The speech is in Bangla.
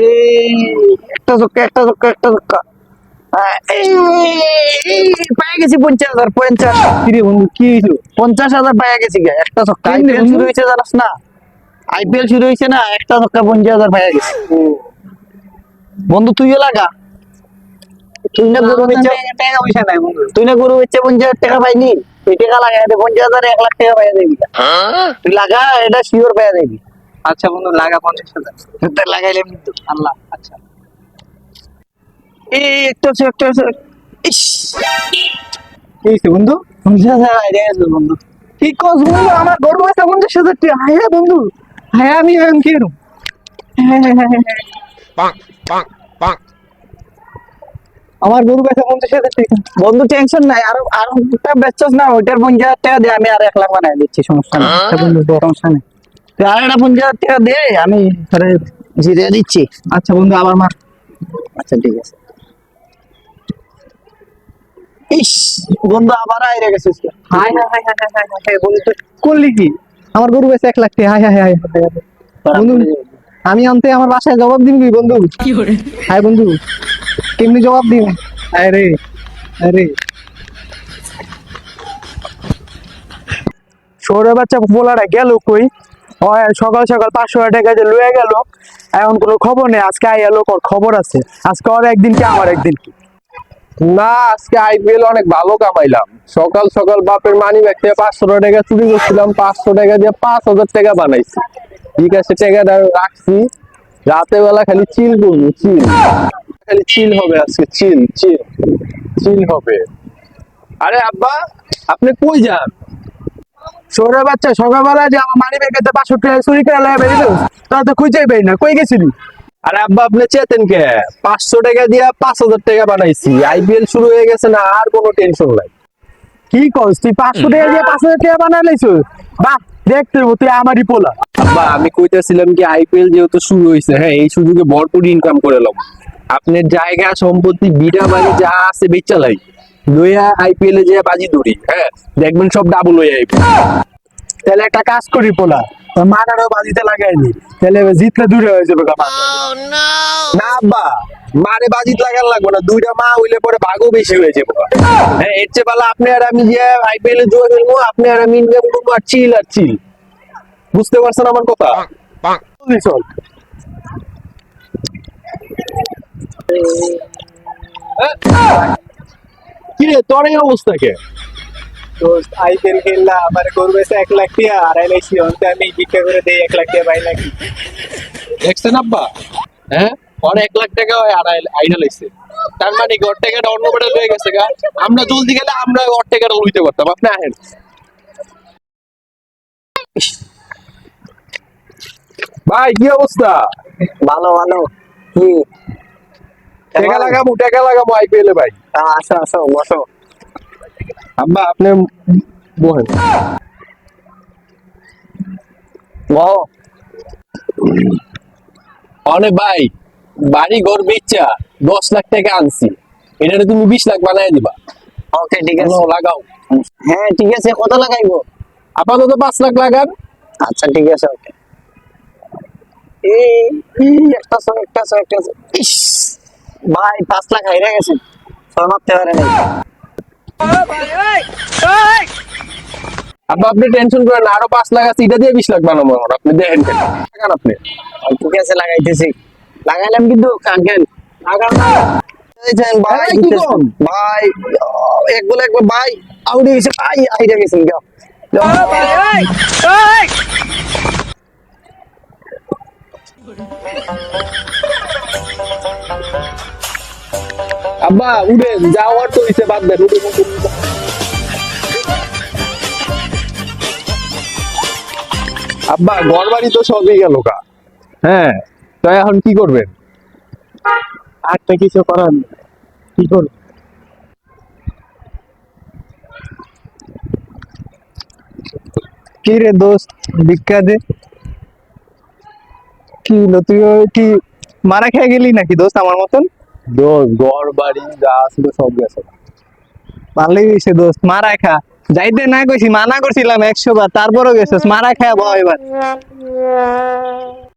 এই একটা চক্কা একটা চক্কা একটা চক্কা আহ, এই, এই, পেয়ে গেছি পঞ্চাশ হাজার পঞ্চাশ। কিরে বন্ধু কি পঞ্চাশ হাজার পেয়ে গেছি গে একটা চক্কা আইপিএল শুরু হয়েছে জানাস না? আইপিএল শুরু হয়েছে না একটা চক্কা পঞ্চাশ হাজার পেয়ে গেছি। বন্ধু তুইও লাগা। তুই না গরু বেচে টাকা পয়সা নাই বন্ধু। তুই না গরু বেচে পঞ্চাশ হাজার টাকা পাইনি? এই টাকা লাগাই দে পঞ্চাশ হাজার এক লাখ টাকা পাইয়া দেবি তুই লাগা এটা শিওর পাইয়া দেবি আচ্ছা বন্ধু লাগা পঞ্চাশ হাজার। কিন্তু। আল্লাহ আচ্ছা। এই একটা আছে একটা আছে। ইস। কি হয়েছে বন্ধু পঞ্চাশ হাজার আইডিয়া আছে বন্ধু। কি কস বন্ধু আমার গরু আছে পঞ্চাশ হাজার টাকা। হ্যাঁ বন্ধু হ্যাঁ আমি এখন কি. আমার গরু আছে পঞ্চাশ হাজার টাকা। বন্ধু টেনশন নাই। আর আর বেচছস না ওইটার পঞ্চাশ হাজার টাকা দে আমি আর এক লাখ বানাই দিচ্ছি সমস্যা নেই। আচ্ছা। সমস্যা নেই। তুই আর একটা পঞ্চাশ টাকা দে আমি তাহলে জিরে দিচ্ছি আচ্ছা বন্ধু আবার মার আচ্ছা ঠিক আছে ইস বন্ধু আবার আইরে গেছিস তো। Hi hi hi hi hi hi বন্ধু করলি কি আমার গরু আছে এক লাখ টাকা হাই হাই হাই বন্ধু আমি আনতে আমার বাসায় জবাব দিবি কি বন্ধু হাই বন্ধু কেমনি জবাব দিন আরে আরে বাচ্চা পোলাটা গেল কই সকাল সকাল পাঁচশো টাকা যে লয়ে গেল। এখন কোনো খবর নেই, আজকে আই এলো ওর খবর আছে। আজকে ওর একদিন কি, আমার একদিন কি? না, আজকে আইপিএল অনেক ভালো কামাইলাম। সকাল সকাল বাপের মানি ব্যাগ থেকে পাঁচশো টাকা চুরি করছিলাম, পাঁচশো টাকা দিয়ে পাঁচ হাজার টাকা বানাইছি। ঠিক আছে, টাকাটা রাখছি। রাতে বেলা খালি চিল করব চিল খালি চিল হবে আজকে চিল চিল চিল হবে। আরে আব্বা, আপনি কই যান? বাচ্চা সকালবেলা যে আমার মানি ব্যাগেতে পাঁচশো টাকা চুরি করে লাগে বেরিয়ে তো খুঁজেই পাই না। কই গেছিলি? আরে আব্বা আপনি চেতেন কে? পাঁচশো টাকা দিয়ে পাঁচ হাজার টাকা বানাইছি। আইপিএল শুরু হয়ে গেছে না আর কোনো টেনশন নাই। কি করছ তুই পাঁচশো টাকা দিয়ে পাঁচ হাজার টাকা বানাই লাইছো বাহ দেখতে তুই আমারই পোলা। আব্বা আমি কইতেছিলাম কি আইপিএল যেহেতু শুরু হয়েছে হ্যাঁ এই সুযোগে ভরপুর ইনকাম করে এলাম আপনার জায়গা সম্পত্তি বিড়া বাড়ি যা আছে বেচালাই লইয়া আইপিএল এ যে বাজি দৌড়ি হ্যাঁ? দেখবেন সব ডাবল হয়ে আইবে তাহলে একটা কাজ করি পোলা তোর মাটারও বাজিতে লাগাইনি তাহলে জিতলে দূরে হয়ে যাবে না আব্বা মারে বাজিত লাগান লাগবে না দুইটা মা হইলে পরে ভাগও বেশি হয়ে যাবে। হ্যাঁ এর চেয়ে ভালো আপনি আর আমি যে আইপিএল এ জুয়া খেলব আপনি আর আমি ইনকাম করব আর চিল আর চিল। বুঝতে পারছেন আমার কথা? চল কি রে তোর এই অবস্থা কে? দোস্ত আইপিএল খেললা আমার গরু আছে এক লাখ টাকা আড়াই লাইছি অন্তে আমি ভিক্ষা করে দেই এক লাখ টাকা পাই নাকি। দেখছেন আব্বা? হ্যাঁ? ওর এক লাখ টাকা হয় আড়াই আইনা লাইছে। তার মানে ওর টাকাটা অন্য লয়ে গেছে গা? আমরা জলদি গেলে আমরা ওর টাকাটা লইতে পারতাম। আপনি আহেন। ভাই কি অবস্থা? ভালো ভালো। কি? টাকা লাগাবো টাকা লাগাবো আইপিএল এ ভাই। আসো আসো বসো। আব্বা আপনি বহেন বহ অনে ভাই বাড়ি ঘর বেচা দশ লাখ টাকা আনছি। এটা তুমি বিশ লাখ বানায় দিবা। ওকে ঠিক আছে। লাগাও। হ্যাঁ ঠিক আছে কত লাগাইবো? আপাতত পাঁচ লাখ লাগান। আচ্ছা ঠিক আছে ওকে এই একটা সো একটা সো একটা ভাই পাঁচ লাখ হাইরে গেছে। ছয় মারতে পারে নাই। আব্বা আপনি টেনশন করেন আরও পাঁচ লাখ আছে এটা দিয়ে বিশ লাখ বানাবো এখন আপনি দেখেন লাগান আপনি। ঠিক আছে লাগাইতেছি। লাগাইলাম কিন্তু কাঙ্কেল লাগান না। এই ভাই ভাই আহ, এক বলে একবার ভাই আউটে গেছে ভাই আইরে গেছে যাও আব্বা উঠেন যাওয়ার তো হইছে বাদ দেন উঠেন। আব্বা ঘর বাড়ি তো সবই গেল কা হ্যাঁ তো এখন কি করবেন? একটা কিছু করার। কি করব? কি রে দোস্ত ভিক্ষা দে। কি তুই কি মারা খেয়ে গেলি নাকি দোস্ত আমার মতন? দোষ, ঘর, বাড়ি, যা ছিল সব গেছে। ভালোই গেছে দোস্ত মারা খা। যাইতে না কইছি, মানা করছিলাম একশো বার তারপরও গেছিস, মারা খা ভয় এবার।